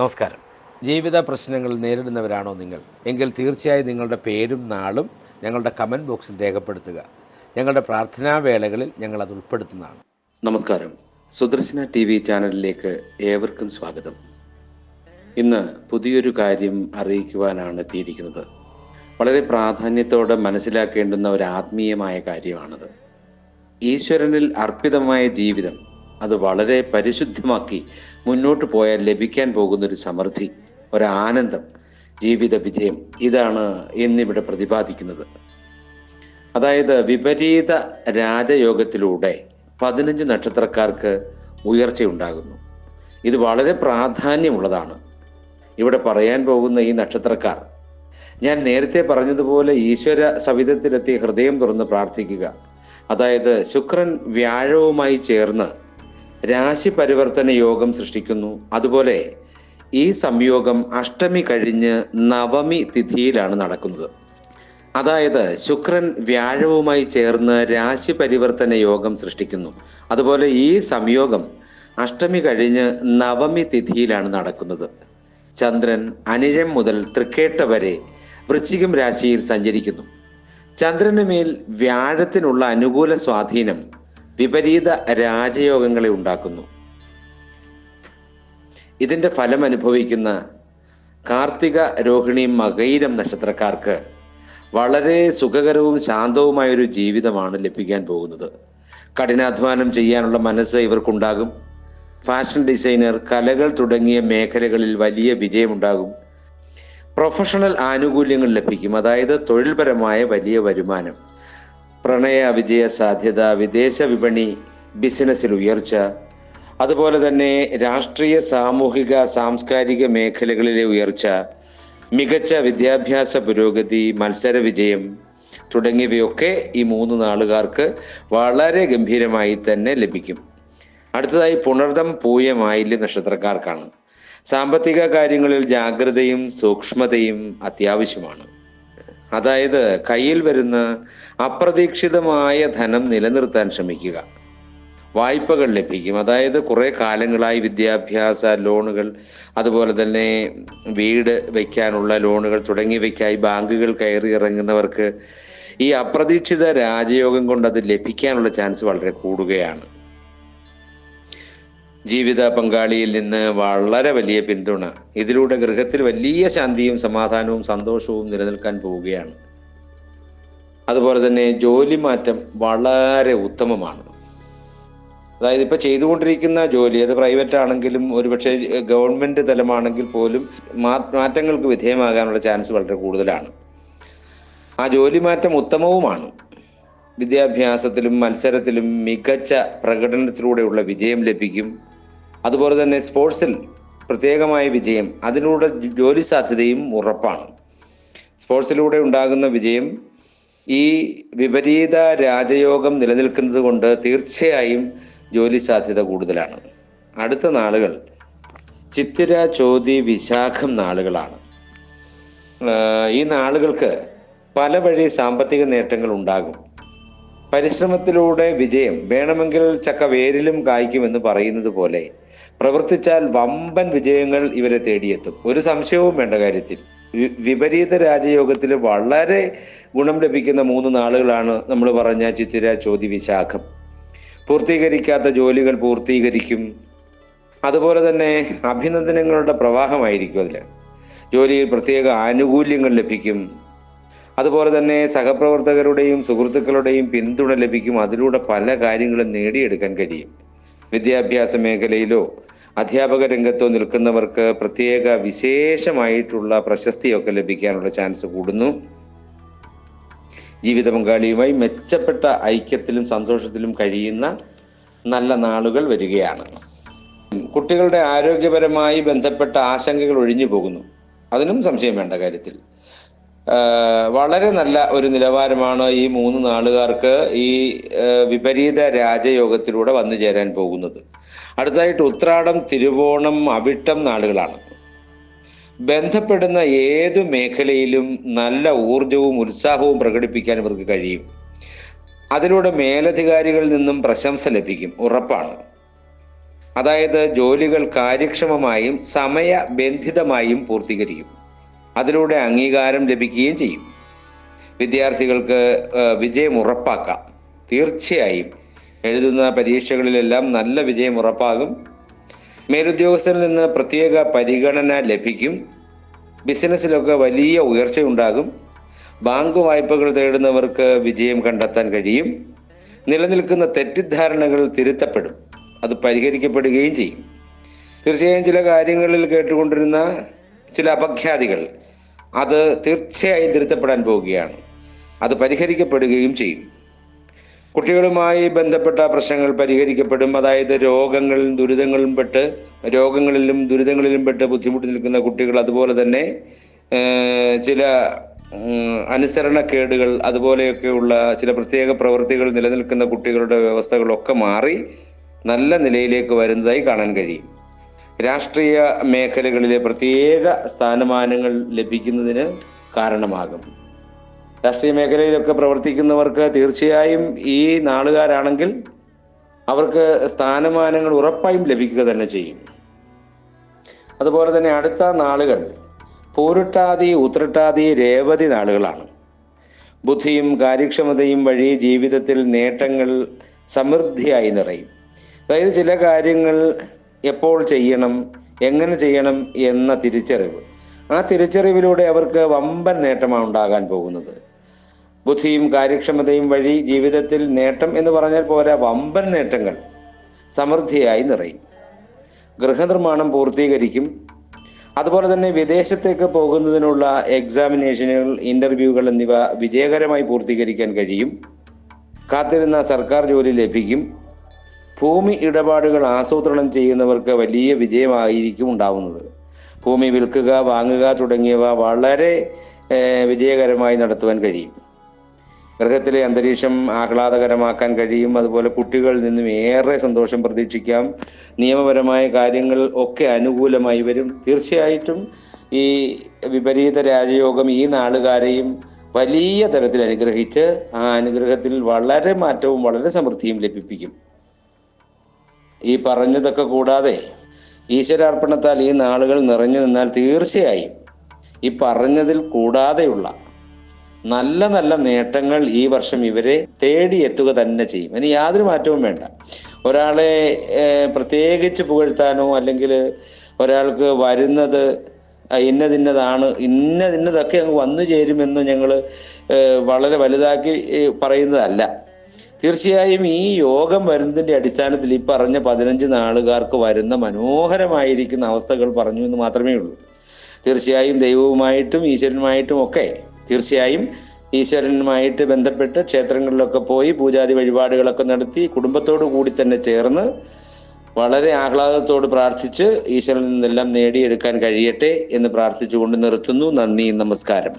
നമസ്കാരം. ജീവിത പ്രശ്നങ്ങൾ നേരിടുന്നവരാണോ നിങ്ങൾ? എങ്കിൽ തീർച്ചയായും നിങ്ങളുടെ പേരും നാളും ഞങ്ങളുടെ കമന്റ് ബോക്സിൽ രേഖപ്പെടുത്തുക. ഞങ്ങളുടെ പ്രാർത്ഥനാ വേളകളിൽ ഞങ്ങൾ അത് ഉൾപ്പെടുത്തുന്നതാണ്. നമസ്കാരം. സുദർശന ടി വി ചാനലിലേക്ക് ഏവർക്കും സ്വാഗതം. ഇന്ന് പുതിയൊരു കാര്യം അറിയിക്കുവാനാണ് എത്തിയിരിക്കുന്നത്. വളരെ പ്രാധാന്യത്തോടെ മനസ്സിലാക്കേണ്ടുന്ന ഒരു ആത്മീയമായ കാര്യമാണത്. ഈശ്വരനിൽ അർപ്പിതമായ ജീവിതം അത് വളരെ പരിശുദ്ധമാക്കി മുന്നോട്ട് പോയാൽ ലഭിക്കാൻ പോകുന്ന ഒരു സമൃദ്ധി ഒരാനന്ദം ജീവിത വിജയം ഇതാണ് എന്നിവിടെ പ്രതിപാദിക്കുന്നത്. അതായത് വിപരീത രാജയോഗത്തിലൂടെ പതിനഞ്ച് നക്ഷത്രക്കാർക്ക് ഉയർച്ചയുണ്ടാകുന്നു. ഇത് വളരെ പ്രാധാന്യമുള്ളതാണ്. ഇവിടെ പറയാൻ പോകുന്ന ഈ നക്ഷത്രക്കാർ ഞാൻ നേരത്തെ പറഞ്ഞതുപോലെ ഈശ്വര സവിധത്തിലെത്തി ഹൃദയം തുറന്ന് പ്രാർത്ഥിക്കുക. അതായത് ശുക്രൻ വ്യാഴവുമായി ചേർന്ന് രാശി പരിവർത്തന യോഗം സൃഷ്ടിക്കുന്നു. അതുപോലെ ഈ സംയോഗം അഷ്ടമി കഴിഞ്ഞ് നവമി തിഥിയിലാണ് നടക്കുന്നത്. അതായത് ശുക്രൻ വ്യാഴവുമായി ചേർന്ന് രാശി പരിവർത്തന യോഗം സൃഷ്ടിക്കുന്നു. അതുപോലെ ഈ സംയോഗം അഷ്ടമി കഴിഞ്ഞ് നവമി തിഥിയിലാണ് നടക്കുന്നത്. ചന്ദ്രൻ അനിഴം മുതൽ തൃക്കേട്ട വരെ വൃശ്ചികം രാശിയിൽ സഞ്ചരിക്കുന്നു. ചന്ദ്രന് മേൽ വ്യാഴത്തിനുള്ള അനുകൂല സ്വാധീനം വിപരീത രാജയോഗങ്ങളെ ഉണ്ടാക്കുന്നു. ഇതിന്റെ ഫലം അനുഭവിക്കുന്ന കാർത്തിക രോഹിണി മകൈരം നക്ഷത്രക്കാർക്ക് വളരെ സുഖകരവും ശാന്തവുമായ ഒരു ജീവിതമാണ് ലഭിക്കാൻ പോകുന്നത്. കഠിനാധ്വാനം ചെയ്യാനുള്ള മനസ്സ് ഇവർക്കുണ്ടാകും. ഫാഷൻ ഡിസൈനർ കലകൾ തുടങ്ങിയ മേഖലകളിൽ വലിയ വിജയമുണ്ടാകും. പ്രൊഫഷണൽ ആനുകൂല്യങ്ങൾ ലഭിക്കും. അതായത് തൊഴിൽപരമായ വലിയ വരുമാനം. പ്രണയ വിജയ സാധ്യത വിദേശ വിപണി ബിസിനസ്സിൽ ഉയർച്ച അതുപോലെ തന്നെ രാഷ്ട്രീയ സാമൂഹിക സാംസ്കാരിക മേഖലകളിലെ ഉയർച്ച മികച്ച വിദ്യാഭ്യാസ പുരോഗതി മത്സര വിജയം തുടങ്ങിയവയൊക്കെ ഈ മൂന്ന് നാളുകാർക്ക് വളരെ ഗംഭീരമായി തന്നെ ലഭിക്കും. അടുത്തതായി പുണർദം പൂയം ആയില്യ നക്ഷത്രക്കാർക്കാണ്. സാമ്പത്തിക കാര്യങ്ങളിൽ ജാഗ്രതയും സൂക്ഷ്മതയും അത്യാവശ്യമാണ്. അതായത് കയ്യിൽ വരുന്ന അപ്രതീക്ഷിതമായ ധനം നിലനിർത്താൻ ശ്രമിക്കുക. വായ്പകൾ ലഭിക്കും. അതായത് കുറേ കാലങ്ങളായി വിദ്യാഭ്യാസ ലോണുകൾ അതുപോലെ തന്നെ വീട് വയ്ക്കാനുള്ള ലോണുകൾ തുടങ്ങിയവയ്ക്കായി ബാങ്കുകൾ കയറി ഇറങ്ങുന്നവർക്ക് ഈ അപ്രതീക്ഷിത രാജയോഗം കൊണ്ട് അത് ലഭിക്കാനുള്ള ചാൻസ് വളരെ കൂടുകയാണ്. ജീവിത പങ്കാളിയിൽ നിന്ന് വളരെ വലിയ പിന്തുണ. ഇതിലൂടെ ഗൃഹത്തിൽ വലിയ ശാന്തിയും സമാധാനവും സന്തോഷവും നിലനിൽക്കാൻ പോവുകയാണ്. അതുപോലെ തന്നെ ജോലി മാറ്റം വളരെ ഉത്തമമാണ്. അതായത് ഇപ്പൊ ചെയ്തുകൊണ്ടിരിക്കുന്ന ജോലി അത് പ്രൈവറ്റ് ആണെങ്കിലും ഒരുപക്ഷെ ഗവൺമെന്റ് തലമാണെങ്കിൽ പോലും മാറ്റങ്ങൾക്ക് വിധേയമാകാനുള്ള ചാൻസ് വളരെ കൂടുതലാണ്. ആ ജോലി മാറ്റം ഉത്തമവുമാണ്. വിദ്യാഭ്യാസത്തിലും മത്സരത്തിലും മികച്ച പ്രകടനത്തിലൂടെയുള്ള വിജയം ലഭിക്കും. അതുപോലെ തന്നെ സ്പോർട്സിൽ പ്രത്യേകമായ വിജയം അതിലൂടെ ജോലി സാധ്യതയും ഉറപ്പാണ്. സ്പോർട്സിലൂടെ ഉണ്ടാകുന്ന വിജയം ഈ വിപരീത രാജയോഗം നിലനിൽക്കുന്നത് കൊണ്ട് തീർച്ചയായും ജോലി സാധ്യത കൂടുതലാണ്. അടുത്ത നാളുകൾ ചിത്തിര ചോതി വിശാഖം നാളുകളാണ്. ഈ നാളുകൾക്ക് പല വഴി സാമ്പത്തിക നേട്ടങ്ങൾ ഉണ്ടാകും. പരിശ്രമത്തിലൂടെ വിജയം വേണമെങ്കിൽ ചക്ക വേരിലും കായ്ക്കുമെന്ന് പറയുന്നത് പോലെ പ്രവർത്തിച്ചാൽ വമ്പൻ വിജയങ്ങൾ ഇവരെ തേടിയെത്തും. ഒരു സംശയവും വേണ്ട കാര്യത്തിൽ. വിപരീത രാജയോഗത്തിൽ വളരെ ഗുണം ലഭിക്കുന്ന മൂന്ന് നാളുകളാണ് നമ്മൾ പറഞ്ഞ ചിത്തിര ചോതി വിശാഖം. പൂർത്തീകരിക്കാത്ത ജോലികൾ പൂർത്തീകരിക്കും. അതുപോലെ തന്നെ അഭിനന്ദനങ്ങളുടെ പ്രവാഹമായിരിക്കും അതിൽ ജോലിയിൽ പ്രത്യേക ആനുകൂല്യങ്ങൾ ലഭിക്കും. അതുപോലെ തന്നെ സഹപ്രവർത്തകരുടെയും സുഹൃത്തുക്കളുടെയും പിന്തുണ ലഭിക്കും. അതിലൂടെ പല കാര്യങ്ങളും നേടിയെടുക്കാൻ കഴിയും. വിദ്യാഭ്യാസ മേഖലയിലോ അധ്യാപക രംഗത്തോ നിൽക്കുന്നവർക്ക് പ്രത്യേക വിശേഷമായിട്ടുള്ള പ്രശസ്തിയൊക്കെ ലഭിക്കാനുള്ള ചാൻസ് കൂടുന്നു. ജീവിത പങ്കാളിയുമായി മെച്ചപ്പെട്ട ഐക്യത്തിലും സന്തോഷത്തിലും കഴിയുന്ന നല്ല നാളുകൾ വരികയാണ്. കുട്ടികളുടെ ആരോഗ്യപരമായി ബന്ധപ്പെട്ട ആശങ്കകൾ ഒഴിഞ്ഞു പോകുന്നു. അതിനും സംശയം വേണ്ട കാര്യത്തിൽ. വളരെ നല്ല ഒരു നിലവാരമാണ് ഈ മൂന്ന് നാളുകാർക്ക് ഈ വിപരീത രാജയോഗത്തിലൂടെ വന്നു ചേരാൻ പോകുന്നത്. അടുത്തതായിട്ട് ഉത്രാടം തിരുവോണം അവിട്ടം നാളുകളാണ്. ബന്ധപ്പെടുന്ന ഏതു മേഖലയിലും നല്ല ഊർജവും ഉത്സാഹവും പ്രകടിപ്പിക്കാൻ ഇവർക്ക് കഴിയും. അതിലൂടെ മേലധികാരികളിൽ നിന്നും പ്രശംസ ലഭിക്കും. ഉറപ്പാണ്. അതായത് ജോലികൾ കാര്യക്ഷമമായും സമയബന്ധിതമായും പൂർത്തീകരിക്കും. അതിലൂടെ അംഗീകാരം ലഭിക്കുകയും ചെയ്യും. വിദ്യാർത്ഥികൾക്ക് വിജയം ഉറപ്പാക്കാം. തീർച്ചയായും എഴുതുന്ന പരീക്ഷകളിലെല്ലാം നല്ല വിജയം ഉറപ്പാകും. മേലുദ്യോഗസ്ഥരിൽ നിന്ന് പ്രത്യേക പരിഗണന ലഭിക്കും. ബിസിനസ്സിലൊക്കെ വലിയ ഉയർച്ചയുണ്ടാകും. ബാങ്ക് വായ്പകൾ തേടുന്നവർക്ക് വിജയം കണ്ടെത്താൻ കഴിയും. നിലനിൽക്കുന്ന തെറ്റിദ്ധാരണകൾ തിരുത്തപ്പെടും. അത് പരിഹരിക്കപ്പെടുകയും ചെയ്യും. തീർച്ചയായും ചില കാര്യങ്ങളിൽ കേട്ടുകൊണ്ടിരുന്ന ചില അപഖ്യാതികൾ അത് തീർച്ചയായും തിരുത്തപ്പെടാൻ പോവുകയാണ്. അത് പരിഹരിക്കപ്പെടുകയും ചെയ്യും. കുട്ടികളുമായി ബന്ധപ്പെട്ട പ്രശ്നങ്ങൾ പരിഹരിക്കപ്പെടും. അതായത് രോഗങ്ങളിൽ ദുരിതങ്ങളിലും പെട്ട് രോഗങ്ങളിലും ദുരിതങ്ങളിലും പെട്ട് ബുദ്ധിമുട്ടി നിൽക്കുന്ന കുട്ടികൾ അതുപോലെ തന്നെ ചില അനുസരണക്കേടുകൾ അതുപോലെയൊക്കെയുള്ള ചില പ്രത്യേക പ്രവൃത്തികൾ നിലനിൽക്കുന്ന കുട്ടികളുടെ വ്യവസ്ഥകളൊക്കെ മാറി നല്ല നിലയിലേക്ക് വരുന്നതായി കാണാൻ കഴിയും. രാഷ്ട്രീയ മേഖലകളിലെ പ്രത്യേക സ്ഥാനമാനങ്ങൾ ലഭിക്കുന്നതിന് കാരണമാകും. രാഷ്ട്രീയ മേഖലയിലൊക്കെ പ്രവർത്തിക്കുന്നവർക്ക് തീർച്ചയായും ഈ നാളുകാരാണെങ്കിൽ അവർക്ക് സ്ഥാനമാനങ്ങൾ ഉറപ്പായും ലഭിക്കുക തന്നെ ചെയ്യും. അതുപോലെ തന്നെ അടുത്ത നാളുകൾ പൂരുട്ടാതി ഉത്രട്ടാതി രേവതി നാളുകളാണ്. ബുദ്ധിയും കാര്യക്ഷമതയും വഴി ജീവിതത്തിൽ നേട്ടങ്ങൾ സമൃദ്ധിയായി നിറയും. അതായത് ചില കാര്യങ്ങൾ എപ്പോൾ ചെയ്യണം എങ്ങനെ ചെയ്യണം എന്ന തിരിച്ചറിവ്. ആ തിരിച്ചറിവിലൂടെ അവർക്ക് വമ്പൻ നേട്ടമാണ് ഉണ്ടാകാൻ പോകുന്നത്. ബുദ്ധിയും കാര്യക്ഷമതയും വഴി ജീവിതത്തിൽ നേട്ടം എന്ന് പറഞ്ഞാൽ പോരാ വമ്പൻ നേട്ടങ്ങൾ സമൃദ്ധിയായി നിറയും. ഗൃഹനിർമ്മാണം പൂർത്തീകരിക്കും. അതുപോലെ തന്നെ വിദേശത്തേക്ക് പോകുന്നതിനുള്ള എക്സാമിനേഷനുകൾ ഇന്റർവ്യൂകൾ എന്നിവ വിജയകരമായി പൂർത്തീകരിക്കാൻ കഴിയും. കാത്തിരുന്ന സർക്കാർ ജോലി ലഭിക്കും. ഭൂമി ഇടപാടുകൾ ആസൂത്രണം ചെയ്യുന്നവർക്ക് വലിയ വിജയമായിരിക്കും ഉണ്ടാവുന്നത്. ഭൂമി വിൽക്കുക വാങ്ങുക തുടങ്ങിയവ വളരെ വിജയകരമായി നടത്തുവാൻ കഴിയും. ഗൃഹത്തിലെ അന്തരീക്ഷം ആഹ്ലാദകരമാക്കാൻ കഴിയും. അതുപോലെ കുട്ടികളിൽ നിന്നും ഏറെ സന്തോഷം പ്രതീക്ഷിക്കാം. നിയമപരമായ കാര്യങ്ങൾ ഒക്കെ അനുകൂലമായി വരും. തീർച്ചയായിട്ടും ഈ വിപരീത രാജയോഗം ഈ നാളുകാരെയും വലിയ തരത്തിൽ അനുഗ്രഹിച്ച് ആ അനുഗ്രഹത്തിൽ വളരെ മാറ്റവും വളരെ സമൃദ്ധിയും ലഭിപ്പിക്കും. ഈ പറഞ്ഞതൊക്കെ കൂടാതെ ഈശ്വരാർപ്പണത്താൽ ഈ നാളുകൾ നിറഞ്ഞു നിന്നാൽ തീർച്ചയായും ഈ പറഞ്ഞതിൽ കൂടാതെയുള്ള നല്ല നല്ല നേട്ടങ്ങൾ ഈ വർഷം ഇവരെ തേടി എത്തുക തന്നെ ചെയ്യും. ഇനി യാതൊരു മാറ്റവും വേണ്ട. ഒരാളെ പ്രത്യേകിച്ച് പുകഴ്ത്താനോ അല്ലെങ്കിൽ ഒരാൾക്ക് വരുന്നത് ഇന്നതിന്നതാണ് ഇന്നതിന്നതൊക്കെ അങ്ങ് വന്നു ചേരുമെന്ന് ഞങ്ങൾ വളരെ വലുതാക്കി പറയുന്നതല്ല. തീർച്ചയായും ഈ യോഗം വരുന്നതിന്റെ അടിസ്ഥാനത്തിൽ ഈ പറഞ്ഞ പതിനഞ്ച് നാളുകാർക്ക് വരുന്ന മനോഹരമായിരിക്കുന്ന അവസ്ഥകൾ പറഞ്ഞു എന്ന് മാത്രമേ ഉള്ളൂ. തീർച്ചയായും ദൈവവുമായിട്ടും ഈശ്വരനുമായിട്ടും ഒക്കെ തീർച്ചയായും ഈശ്വരനുമായിട്ട് ബന്ധപ്പെട്ട് ക്ഷേത്രങ്ങളിലൊക്കെ പോയി പൂജാതി വഴിപാടുകളൊക്കെ നടത്തി കുടുംബത്തോടു കൂടി തന്നെ ചേർന്ന് വളരെ ആഹ്ലാദത്തോട് പ്രാർത്ഥിച്ച് ഈശ്വരനിൽ നിന്നെല്ലാം നേടിയെടുക്കാൻ കഴിയട്ടെ എന്ന് പ്രാർത്ഥിച്ചുകൊണ്ട് നിർത്തുന്നു. നന്ദി നമസ്കാരം.